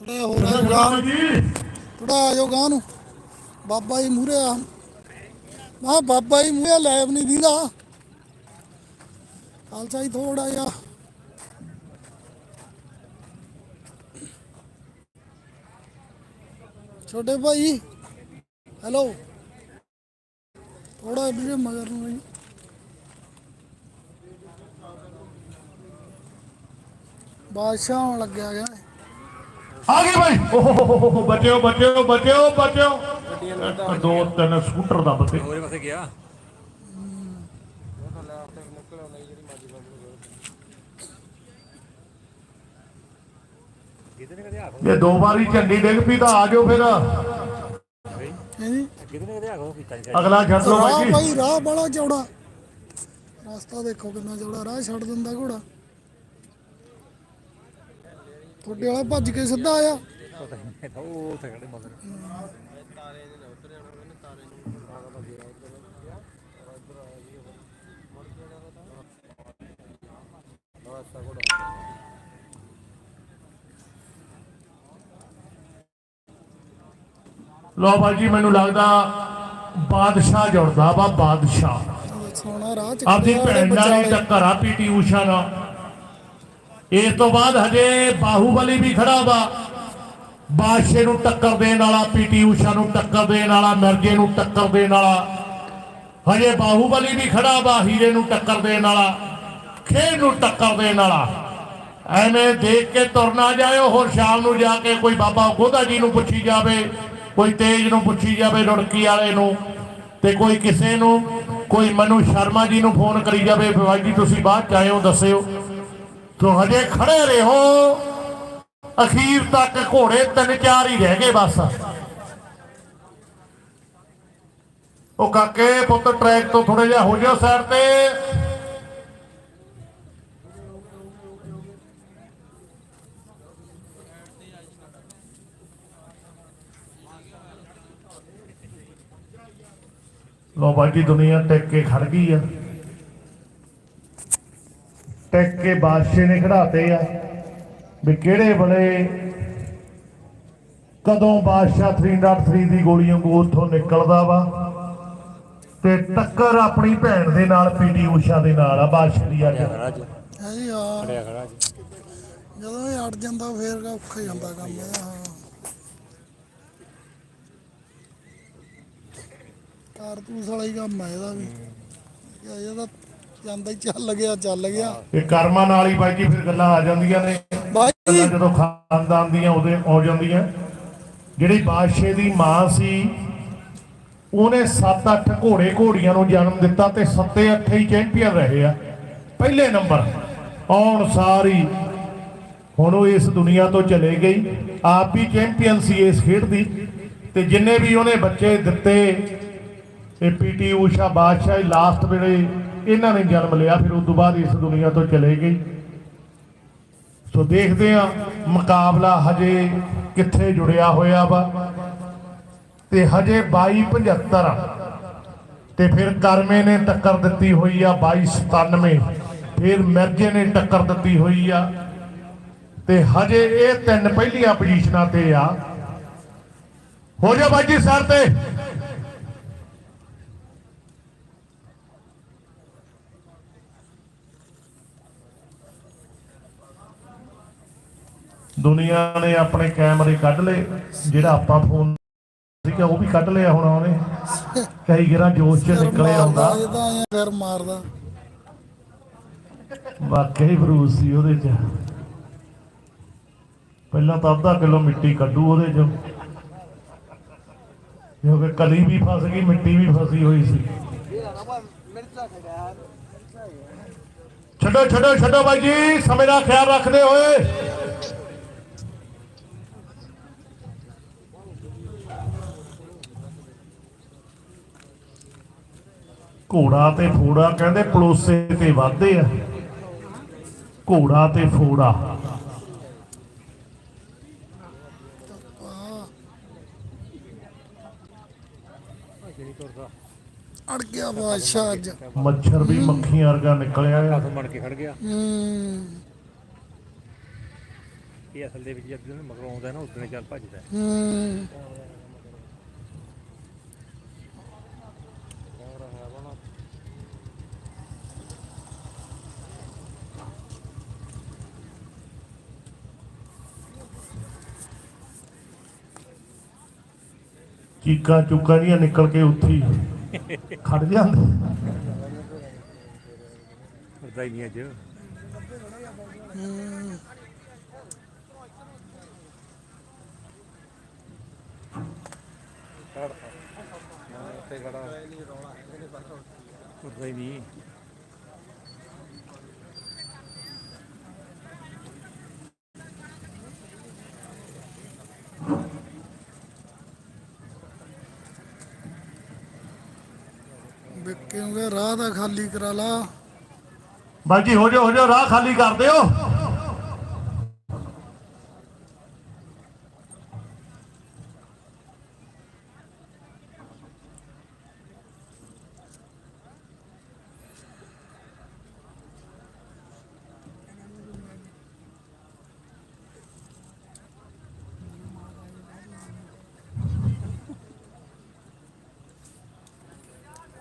ਥੋੜਾ ਹੋਰ ਆ ਗਾਂ ਥੋੜਾ ਆ ਜਾਓ ਗਾਂ ਨੂੰ। ਬਾਬਾ ਜੀ ਮੂਰੇ ਆ। ਮਾ ਬਾਬਾ ਜੀ ਮੂਰੇ ਲੈਬ ਨਹੀਂ ਦੀਦਾ। ਖਾਲਸਾ ਜੀ ਥੋੜਾ ਜਿਹਾ। ਛੋਟੇ ਭਾਈ ਹੈਲੋ। ਥੋੜਾ ਵੀਰੇ ਮਗਰ ਨੂੰ ਨਹੀਂ ਬਾਦਸ਼ਾਹ ਆਉਣ ਲੱਗਿਆ ਗਿਆ। ਆ ਗਏ ਭਾਈ ਓਹ ਬਚਿਓ ਬਚਿਓ ਬਚਿਓ ਬਚਿਓ। ਇੱਕ ਦੋ ਤਿੰਨ ਸਕੂਟਰ ਦੱਬ ਕੇ ਹੋਰੇ ਪਾਸੇ ਗਿਆ। ਜੇ ਦੋ ਵਾਰੀ ਝੰਡੀ ਡਿੱਗ ਪਈ ਤਾਂ ਆ ਜਾਓ ਫਿਰ। ਹਾਂਜੀ ਕਿਤੇ ਨੇ ਕਦੇ ਆਖੋ ਕੀਤਾ ਨਹੀਂ ਅਗਲਾ ਛੱਡ ਲਓ ਰਾਹ ਭਾਈ ਰਾਹ ਬੜਾ ਚੌੜਾ। ਰਸਤਾ ਦੇਖੋ ਕਿੰਨਾ ਚੌੜਾ ਰਾਹ ਛੱਡ ਦਿੰਦਾ ਘੋੜਾ। ਤੁਹਾਡੇ ਵਾਲਾ ਭੱਜ ਕੇ ਸਿੱਧਾ ਆਇਆ। ਉਹ ਉੱਥੇ ਖੜੇ ਮਗਰ ਲਓ ਭਾਈ ਜੀ ਮੈਨੂੰ ਲੱਗਦਾ ਬਾਦਸ਼ਾਹ ਜੁੜਦਾ ਵਾ ਬਾਦਸ਼ਾਹ। ਆਪਦੀ ਭੈਣ ਨਾਲ ਟੱਕਰ ਆ ਪੀਟੀ ਊਸ਼ਾ ਨਾਲ। ਇਸ ਤੋਂ ਬਾਅਦ ਹਜੇ ਬਾਹੂਬਲੀ ਵੀ ਖੜਾ ਵਾ। ਬਾਦਸ਼ਾਹ ਨੂੰ ਟੱਕਰ ਦੇਣ ਵਾਲਾ ਪੀਟੀ ਊਸ਼ਾ ਨੂੰ ਟੱਕਰ ਦੇਣ ਵਾਲਾ ਮਿਰਜੇ ਨੂੰ ਟੱਕਰ ਦੇਣ ਵਾਲਾ। ਹਜੇ ਬਾਹੂਬਲੀ ਵੀ ਖੜਾ ਵਾ, ਹੀਰੇ ਨੂੰ ਟੱਕਰ ਦੇਣ ਵਾਲਾ, ਖੇਡ ਨੂੰ ਟੱਕਰ ਦੇਣ ਵਾਲਾ। ਐਵੇਂ ਦੇਖ ਕੇ ਤੁਰਨਾ ਜਾਇਓ, ਹੋਰ ਸ਼ਾਮ ਨੂੰ ਜਾ ਕੇ ਕੋਈ ਬਾਬਾ ਗੋਦਾ ਜੀ ਨੂੰ ਪੁੱਛੀ ਜਾਵੇ, ਕੋਈ ਤੇਜ ਨੂੰ ਪੁੱਛੀ ਜਾਵੇ, ਰੁੜਕੀ ਵਾਲੇ ਨੂੰ, ਤੇ ਕੋਈ ਕਿਸੇ ਨੂੰ, ਕੋਈ ਮਨੂ ਸ਼ਰਮਾ ਜੀ ਨੂੰ ਫੋਨ ਕਰੀ ਜਾਵੇ ਬਾਈ ਜੀ ਤੁਸੀਂ ਬਾਅਦ ਚ ਆਇਓ, ਦੱਸਿਓ। ਤੋ ਹਜੇ ਖੜੇ ਰਹੋ। ਅਖੀਰ ਤੱਕ ਘੋੜੇ ਤਿੰਨ ਚਾਰ ਹੀ ਰਹਿ ਗਏ ਬਸ। ਉਹ ਕਾਕੇ, ਪੁੱਤ ਟਰੈਕ ਤੋਂ ਥੋੜਾ ਜਿਹਾ ਹੋ ਜਾਓ ਸਾਈਡ ਤੇ। ਲੋ ਬਾਈ ਜੀ, ਦੁਨੀਆ ਟਿਕ ਕੇ ਖੜ ਗਈ ਆ। ਟਿਕ ਕੇ ਬਾਦਸ਼ਾਹ ਨੇ ਖੜਾਤੇ ਆ ਵੀ ਕਿਹੜੇ ਵੇਲੇ ਕਦੋਂ ਬਾਦਸ਼ਾਹ 3.3 ਦੀ ਗੋਲੀਆਂ ਕੋ ਉੱਥੋਂ ਨਿਕਲਦਾ ਵਾ ਤੇ ਟੱਕਰ ਆਪਣੀ ਭੈਣ ਦੇ ਨਾਲ ਪੀਟੀ ਊਸ਼ਾ ਦੇ ਨਾਲ ਆ ਬਾਦਸ਼ਾਹ ਦੀ ਅੱਜ। ਹੈ ਜਦੋਂ ਇਹ ਅੜ ਜਾਂਦਾ ਫੇਰ ਔਖਾ ਹੀ ਹੁੰਦਾ ਕੰਮ ਹਾਂ। ਕਾਰਤੂਸ ਵਾਲਾ ਹੀ ਕੰਮ ਹੈ ਇਹਦਾ ਵੀ। ਇਹਦਾ ਜਾਂਦਾ ਹੀ ਚੱਲ ਗਿਆ ਚੱਲ ਗਿਆ। ਇਹ ਕਰਮਾਂ ਨਾਲ ਹੀ ਬਾਈ ਜੀ ਫਿਰ ਗੱਲਾਂ ਆ ਜਾਂਦੀਆਂ ਨੇ। ਬਾਈ ਗੱਲਾਂ ਜਦੋਂ ਖਾਨਦਾਨ ਦੀਆਂ ਉਹਦੇ ਆ ਜਾਂਦੀਆਂ। ਜਿਹੜੀ ਬਾਦਸ਼ਾਹ ਦੀ ਮਾਂ ਸੀ ਉਹਨੇ 7-8 ਘੋੜੇ ਘੋੜੀਆਂ ਨੂੰ ਜਨਮ ਦਿੱਤਾ ਤੇ 7-8 ਹੀ ਚੈਂਪੀਅਨ ਰਹੇ ਆ। ਪਹਿਲੇ ਨੰਬਰ। ਆਉਣ ਸਾਰੀ। ਹੁਣ ਉਹ ਇਸ ਦੁਨੀਆ ਤੋਂ ਚਲੇ ਗਈ। ਆਪ ਵੀ ਚੈਂਪੀਅਨ ਸੀ ਇਸ ਖੇਡ ਦੀ। ਤੇ ਜਿੰਨੇ ਵੀ ਉਹਨੇ ਬੱਚੇ ਦਿੱਤੇ ਇਹ ਪੀਟੀ ਊਸ਼ਾ ਬਾਦਸ਼ਾਹ ਲਾਸਟ ਵੇਲੇ ਇਹਨਾਂ ਨੇ ਜਨਮ ਲਿਆ, ਫਿਰ ਉਸ ਤੋਂ ਬਾਅਦ ਇਸ ਦੁਨੀਆ ਤੋਂ ਚਲੇ ਗਈ ਸੋ ਦੇਖਦੇ ਆ ਮੁਕਾਬਲਾ ਹਜੇ ਕਿੱਥੇ ਜੁੜਿਆ ਹੋਇਆ ਵਾ। ਤੇ ਹਜੇ 2275 ਤੇ ਫਿਰ ਕਰਮੇ ਨੇ ਟੱਕਰ ਦਿੱਤੀ ਹੋਈ ਆ 2297 ਫਿਰ ਮਿਰਜੇ ਨੇ ਟੱਕਰ ਦਿੱਤੀ ਹੋਈ ਆ। ਤੇ ਹਜੇ ਇਹ ਤਿੰਨ ਪਹਿਲੀਆਂ ਪੋਜੀਸ਼ਨਾਂ ਤੇ ਆ। ਹੋ ਜਾ ਬਾਜੀ ਸਰ ਤੇ। ਦੁਨੀਆ ਨੇ ਆਪਣੇ ਕੈਮਰੇ ਕੱਢ ਲਏ ਜਿਹੜਾ ਆਪਾਂ ਫੋਨ ਸੀਗਾ ਉਹ ਵੀ ਕੱਢ ਲਿਆ ਹੁਣ ਉਹਨੇ। ਕਈ ਗਿਰਾ ਜੋਸ਼ ਚ ਨਿਕਲੇ ਆਉਂਦਾ ਇਹਦਾ ਐਂ ਫਿਰ ਮਾਰਦਾ। ਵਾਕਈ ਬਰੂਸ ਸੀ ਉਹਦੇ ਚ। ਪਹਿਲਾਂ ਤਾਂ ਅੱਧਾ ਕਿਲੋ ਮਿੱਟੀ ਕੱਢੂ ਉਹਦੇ ਚੋਂ। ਕਿਉਂਕਿ ਕਲੀ ਵੀ ਫਸ ਗਈ ਮਿੱਟੀ ਵੀ ਫਸੀ ਹੋਈ ਸੀ। ਛੱਡੋ ਛੱਡੋ ਛੱਡੋ ਬਾਈ ਜੀ ਸਮੇਂ ਦਾ ਖਿਆਲ ਰੱਖਦੇ ਹੋਏ। ਘੋੜਾ ਤੇ ਫੋੜਾ ਕਹਿੰਦੇ ਪਲੋਸੇ ਤੇ ਵਾਧੇ ਆ। ਘੋੜਾ ਤੇ ਫੋੜਾ। ਅੜ ਗਿਆ ਬਾਦਸ਼ਾਹ ਅੱਜ। ਮੱਛਰ ਵੀ ਮੱਖੀਆਂ ਵਰਗਾ ਨਿਕਲਿਆ ਆ। ਹੱਥ ਮੜ ਕੇ ਖੜ ਗਿਆ। ਹੂੰ। ਇਹ ਅਸਲ ਦੇ ਵਿੱਚ ਜਦ ਮਗਰੋਂ ਆਉਂਦਾ ਨਾ ਉਦੋਂ ਚੱਲ ਭੱਜਦਾ। ਹੈ। ਚੀਕਾਂ ਚੁੱਕਾਂ ਜੀਆਂ ਨਿਕਲ ਕੇ ਉੱਥੇ ਖੜ ਜਾਂਦੇ ਹੂੰ ਉੜਦਾ ਹੀ ਨਹੀਂ। ਕਿਉਂਕਿ ਰਾਹ ਦਾ ਖਾਲੀ ਕਰਾ ਲਾ। ਬਾਈ ਹੋ ਜਾਓ ਹੋ ਜਾਓ, ਰਾਹ ਖਾਲੀ ਕਰ ਦਿਓ।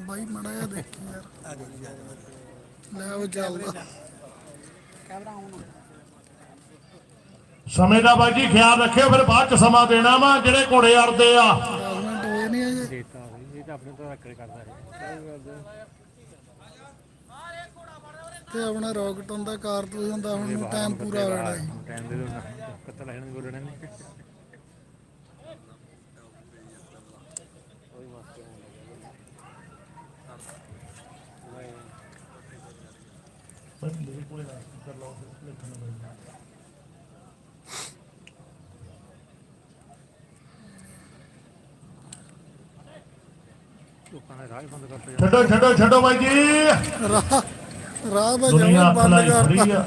ਬਾਈ ਮੜਾ ਜਾ ਦੇਖੀ ਯਾਰ। ਲੈ ਉਹ ਚੱਲਦਾ ਸਮੇਂ ਦਾ ਬਾਈ ਜੀ ਖਿਆਲ ਰੱਖਿਓ ਫਿਰ ਬਾਅਦ ਚ ਸਮਾਂ ਦੇਣਾ ਵਾ ਜਿਹੜੇ ਘੋੜੇ ਅੜਦੇ ਆ। 10 ਮਿੰਟ ਹੋਏ ਨਹੀਂ ਅਜੇ ਦੇਤਾ ਹੋਈ, ਇਹ ਤਾਂ ਆਪਣੇ ਤੋਂ ਰੱਖੜੇ ਕਰਦਾ ਹੈ ਤੇ ਆਪਣਾ ਰੌਕਟ ਹੁੰਦਾ ਕਾਰਤੂਸ ਹੁੰਦਾ ਹੁਣ ਟਾਈਮ ਪੂਰਾ ਹੋ ਜਾਣਾ ਸੀ। ਦੋ ਨਾ ਲੈਣ ਨੂੰ ਬੋਲਣਾ ਨੇ ਲੋਕਾਂ ਨੇ ਰਾਹ ਬੰਦ ਕਰਤੇ ਛੱਡੋ ਛੱਡੋ ਛੱਡੋ ਬਾਈ ਜੀ। ਰਾਹ ਰਾਹ ਦਾ ਦੁਨੀਆ ਜਮਾ ਹੱਥ ਬੰਦ ਲਾਈ ਖੜੀ ਕਰਤਾ ਆ।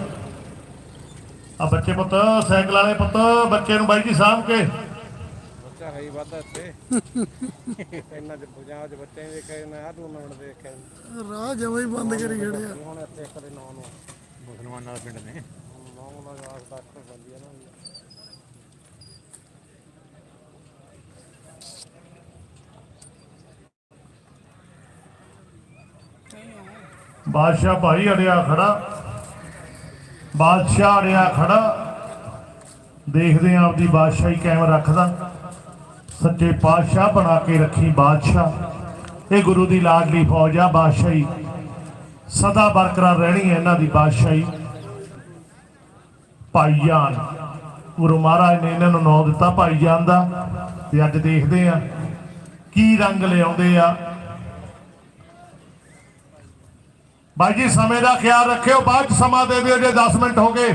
ਆ ਬੱਚੇ ਪੁੱਤ ਸਾਈਕਲ ਵਾਲੇ ਪੁੱਤ ਬੱਚੇ ਨੂੰ ਬਾਈ ਜੀ ਸਾਂਭ ਕੇ। ਬੱਚਾ ਹੈ ਹੀ ਵਾਧਾ ਇੱਥੇ। ਇੰਨਾ ਚ ਪੰਜਾਬ ਚ ਬੱਚੇ ਨੇ ਦੇਖਿਆ ਨਾ ਆ ਟੂਰਨਾਮੈਂਟ ਦੇਖਿਆ। ਰਾਹ ਜਮਾ ਹੀ ਬੰਦ ਕਰੀ ਖੜਿਆ ਹੁਣ ਇੱਥੇ ਇੱਕ ਦੇ ਨੌ ਨੂੰ। ਮੁਸਲਮਾਨਾਂ ਦਾ ਪਿੰਡ ਨੇ। ਨੌ ਦਾ ਜਵਾਬ ਬੰਦੀ ਹੈ ਨਾ ਬਾਦਸ਼ਾਹ ਭਾਈ ਅੜਿਆ ਖੜਾ। ਬਾਦਸ਼ਾਹ ਅੜਿਆ ਖੜਾ। ਦੇਖਦੇ ਆਂ ਆਪਦੀ ਬਾਦਸ਼ਾਹੀ ਕਾਇਮ ਰੱਖਦਾ। ਸੱਚੇ ਪਾਤਸ਼ਾਹ ਬਣਾ ਕੇ ਰੱਖੀ ਬਾਦਸ਼ਾਹ। ਇਹ ਗੁਰੂ ਦੀ ਲਾਡਲੀ ਫੌਜ ਆ ਬਾਦਸ਼ਾਹੀ। ਸਦਾ ਬਰਕਰਾਰ ਰਹਿਣੀ ਹੈ ਇਹਨਾਂ ਦੀ ਬਾਦਸ਼ਾਹੀ। ਭਾਈਜਾਨ ਗੁਰੂ ਮਹਾਰਾਜ ਨੇ ਇਹਨਾਂ ਨੂੰ ਨਾਂ ਦਿੱਤਾ ਭਾਈਜਾਨ ਦਾ ਤੇ ਅੱਜ ਦੇਖਦੇ ਆਂ ਕੀ ਰੰਗ ਲਿਆਉਂਦੇ ਆ। ਬਾਈ ਜੀ, ਸਮੇਂ ਦਾ ਖਿਆਲ ਰੱਖਿਓ, ਬਾਅਦ ਚ ਸਮਾਂ ਦੇ ਦਿਓ, ਜੇ 10 ਮਿੰਟ ਹੋ ਗਏ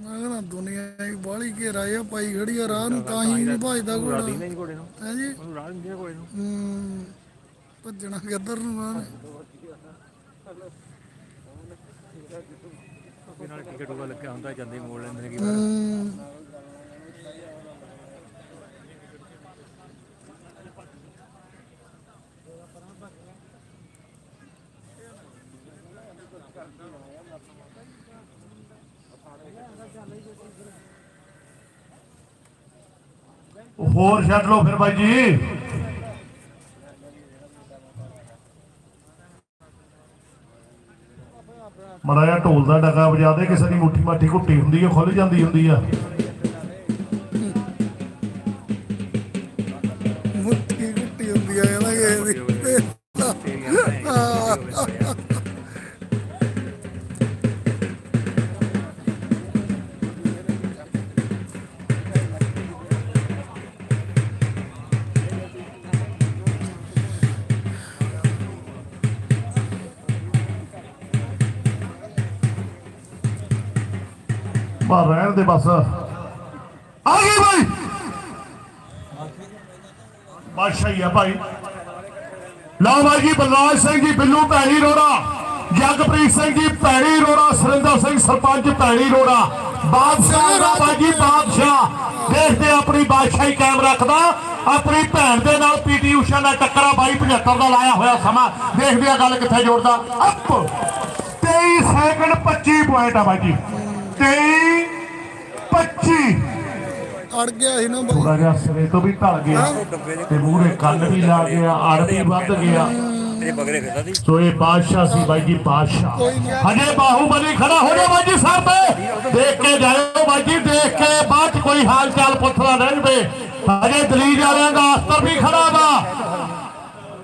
ਮੈਂ ਕਹਿੰਦਾ ਦੁਨੀਆ ਹੀ ਬਾਹਲੀ ਘੇਰਾ ਆ ਪਾਈ ਖੜੀ ਆ ਰਾਹ ਨੂੰ ਤਾਂ ਹੀ ਨਹੀਂ ਭਜਦਾ ਘੋੜਾ। ਦਿੰਦਾ ਨਹੀਂ ਘੋੜੇ ਨੂੰ। ਹੈ ਜੀ? ਉਹਨੂੰ ਰਾਹ ਨਹੀਂ ਘੋੜੇ ਨੂੰ। ਹੂੰ ਭੱਜਣਾ ਕਿੱਧਰ ਨੂੰ ਆ ਨਾਲ ਟਿਕਟ ਟੂਕਾ ਲੱਗਿਆ ਹੁੰਦਾ ਜਾਂਦੇ ਮੋੜ ਲੈਂਦੇ ਨੇ ਕੀ ਹੋਰ ਛੱਡ ਲਓ ਫਿਰ ਬਾਈ ਜੀ। ਮੜਾ ਜਿਹਾ ਢੋਲ ਦਾ ਡਗਾ ਵਜਾ ਦੇ, ਕਿਸੇ ਦੀ ਮੁੱਠੀ ਮਾਠੀ ਘੁੱਟੀ ਹੁੰਦੀ ਹੈ ਖੁੱਲ ਜਾਂਦੀ ਹੁੰਦੀ ਆ। ਬਾ ਰਹਿਣ ਦੇ ਬਸ। ਆ ਗਈ ਬਾਈ। ਬਾਦਸ਼ਾਹੀ ਆ ਭਾਈ। ਲਓ ਬਾਈ ਜੀ, ਬਲਰਾਜ ਸਿੰਘ ਜੀ, ਬਿੱਲੂ ਭੈਣੀ ਰੋੜਾ, ਜਗਪ੍ਰੀਤ ਸਿੰਘ ਜੀ, ਭੈਣੀ ਰੋੜਾ, ਸੁਰਿੰਦਰ ਸਿੰਘ, ਸਰਪੰਚ ਭੈਣੀ ਰੋੜਾ। ਬਾਦਸ਼ਾਹ ਦਾ ਬਾਜੀ ਬਾਦਸ਼ਾਹ। ਦੇਖਦੇ ਆਪਣੀ ਬਾਦਸ਼ਾਹੀ ਕਾਇਮ ਰੱਖਦਾ। ਆਪਣੀ ਭੈਣ ਦੇ ਨਾਲ ਪੀਟੀ ਊਸ਼ਾ ਦਾ ਟੱਕਰਾ ਬਾਈ 75 ਦਾ ਲਾਇਆ ਹੋਇਆ ਸਮਾਂ। ਦੇਖਦੇ ਆ ਗੱਲ ਕਿੱਥੇ ਜੋੜਦਾ। ਅਪ। 23 ਸੈਕਿੰਡ 25 ਪੁਆਇੰਟ ਆ ਬਾਜੀ 23 25 ਅੜ ਗਿਆ ਸੀ ਨਾ ਬਾਈ। ਥੋੜਾ ਜਿਹਾ ਸਿਰੇ ਤੋਂ ਵੀ ਢਲ ਗਿਆ ਤੇ ਮੂਹਰੇ ਕੰਨ ਵੀ ਲਾ ਗਿਆ ਅੜ ਵੀ ਵੱਧ ਗਿਆ। ਇਹ ਬਗਰੇ ਫਿਰਦਾ ਸੀ। ਸੋ ਇਹ ਬਾਦਸ਼ਾਹ ਸੀ ਬਾਈ ਜੀ ਬਾਦਸ਼ਾਹ। ਹਜੇ ਬਾਹੂਬਲੀ ਖੜਾ ਹੋ ਜਾ ਬਾਈ ਜੀ ਸਰ ਤੇ। ਦੇਖ ਕੇ ਜਾਇਓ ਬਾਈ ਜੀ ਦੇਖ ਕੇ ਬਾਅਦ ਚ ਕੋਈ ਹਾਲ ਚਾਲ ਪੁੱਛਣਾ ਰਹਿ ਜਵੇ। ਹਜੇ ਦਲੀਲ ਵਾਲਿਆਂ ਦਾ ਅਸਤਰ ਵੀ ਖੜਾ ਵਾ।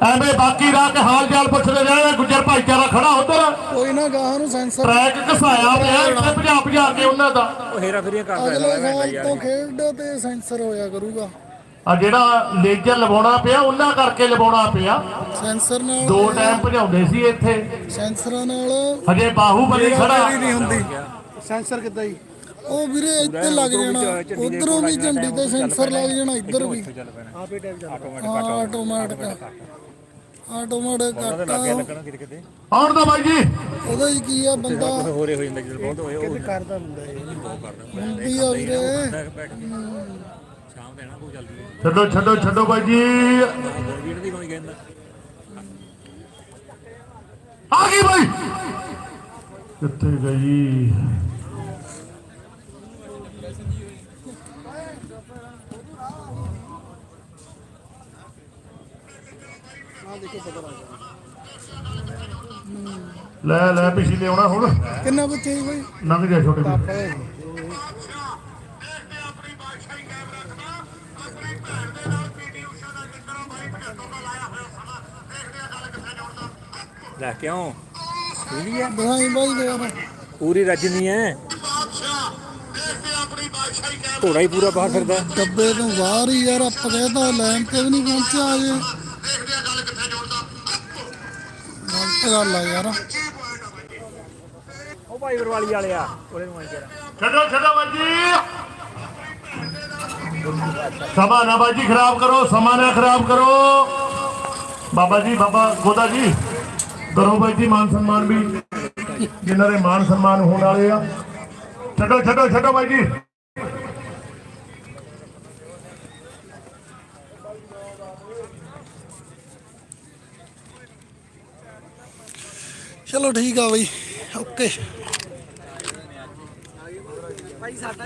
ਐਵੇਂ ਬਾਕੀ ਰਾਹ ਕੇ ਹਾਲ ਚਾਲ ਪੁੱਛਦੇ ਰਹੇ ਗੁੱਜਰ ਭਾਈਚਾਰਾ ਖੜਾ ਉਧਰ। ਕੋਈ ਨਾ ਗਾਹਾਂ ਨੂੰ ਸੈਂਸਰ ਟਰੈਕ ਘਸਾਇਆ ਪਿਆ ਇੱਥੇ ਭਜਾ ਭਜਾ ਕੇ ਉਹਨਾਂ ਦਾ। ਉਹ ਹੇਰਾ ਫੇਰੀਆਂ ਕਰਦਾ ਅਗਲੇ ਸਾਲ ਯਾਰ ਤੋਂ ਖੇਡ ਤੇ ਸੈਂਸਰ ਹੋਇਆ ਕਰੂਗਾ। ਆ ਜਿਹੜਾ ਲੇਜਰ ਲਵਾਉਣਾ ਪਿਆ ਉਹਨਾਂ ਕਰਕੇ ਲਵਾਉਣਾ ਪਿਆ। ਸੈਂਸਰ ਨਾਲ ਦੋ ਟਾਈਮ ਭਜਾਉਂਦੇ ਸੀ ਇੱਥੇ। ਸੈਂਸਰਾਂ ਨਾਲ ਹਜੇ ਬਾਹੂਬਲੀ ਖੜਾ। ਨਹੀਂ ਹੁੰਦੀ। ਸੈਂਸਰ ਕਿੱਦਾਂ ਹੀ ਉਹ ਵੀਰੇ ਇੱਥੇ ਲੱਗ ਜਾਣਾ। ਉਧਰੋਂ ਵੀ ਝੰਡੀ ਤੇ ਸੈਂਸਰ ਲੱਗ ਜਾਣਾ ਇੱਧਰ ਵੀ। ਚੱਲ ਪੈਣਾ। ਹਾਂ ਆਟੋਮੈਟਿਕ ਆਟੋਮੈਟਿਕ ਕੱਟਾ ਲੱਗਣਾ ਕਿਤੇ ਕਿਤੇ। ਆਉਣ ਦਾ ਬਾਈ ਜੀ। ਉਹਦਾ ਹੀ ਕੀ ਆ ਬੰਦਾ। ਹੋਰੇ ਹੋ ਜਾਂਦਾ ਜਦੋਂ ਬਹੁਤ ਹੋਏ ਉਹ ਕਰਦਾ ਹੁੰਦਾ ਹੁੰਦੀ। ਆ ਵੀਰੇ। ਸ਼ਾਮ ਦੇਣਾ ਕੋਈ ਚੱਲਦੀ ਹੈ ਛੱਡੋ ਛੱਡੋ ਛੱਡੋ ਬਾਈ ਜੀ। ਵੀਰ ਦੀ ਕੋਈ ਕਹਿੰਦਾ ਆ ਗਈ ਬਾਈ। ਕਿੱਥੇ ਗਈ? ਲੈ ਲੈ ਪਿਛਲੇ ਆਉਣਾ ਹੁਣ। ਕਿੰਨਾ ਬੱਚੇ ਬਾਈ? ਲੰਘ ਜਾ ਛੋਟੇ ਵੀਰ ਲੈ ਕਿਉਂ? ਪੂਰੀ ਹੈ ਦਿਖਾਈ ਬਾਈ ਦੇ ਯਾਰ ਪੂਰੀ ਰਜਨੀ ਹੈ ਘੋੜਾ ਹੀ ਪੂਰਾ ਬਾਹਰ ਫਿਰਦਾ। ਡੱਬੇ ਤੋਂ ਬਾਹਰ ਹੀ ਯਾਰ ਆਪਾਂ ਕਹਿੰਦਾ ਲਾਈਨ ਤੇ ਵੀ ਨਹੀਂ ਪਹੁੰਚਿਆ ਅਜੇ ਗੱਲ ਆ ਯਾਰ। ਉਹ ਭਾਈ ਵਰਵਾਲੀ ਵਾਲਿਆ ਉਹਦੇ ਨੂੰ ਆਈ ਕਰ। ਛੱਡੋ ਛੱਡੋ ਬਾਜੀ। ਸਮਾਂ ਨਾ ਬਾਜੀ ਖਰਾਬ ਕਰੋ ਸਮਾਂ ਨਾ ਖਰਾਬ ਕਰੋ। ਬਾਬਾ ਜੀ ਬਾਬਾ ਗੋਦਾ ਜੀ ਕਰੋ ਬਾਈ ਜੀ ਮਾਨ ਸਨਮਾਨ ਵੀ। ਜਿਨ੍ਹਾਂ ਦੇ ਮਾਨ ਸਨਮਾਨ ਹੋਣ ਵਾਲੇ ਆ। ਛੱਡੋ ਛੱਡੋ ਛੱਡੋ ਬਾਈ ਜੀ ਚਲੋ ਠੀਕ ਆ ਬਾਈ ਓਕੇ। ਭਾਈ ਸਾਡਾ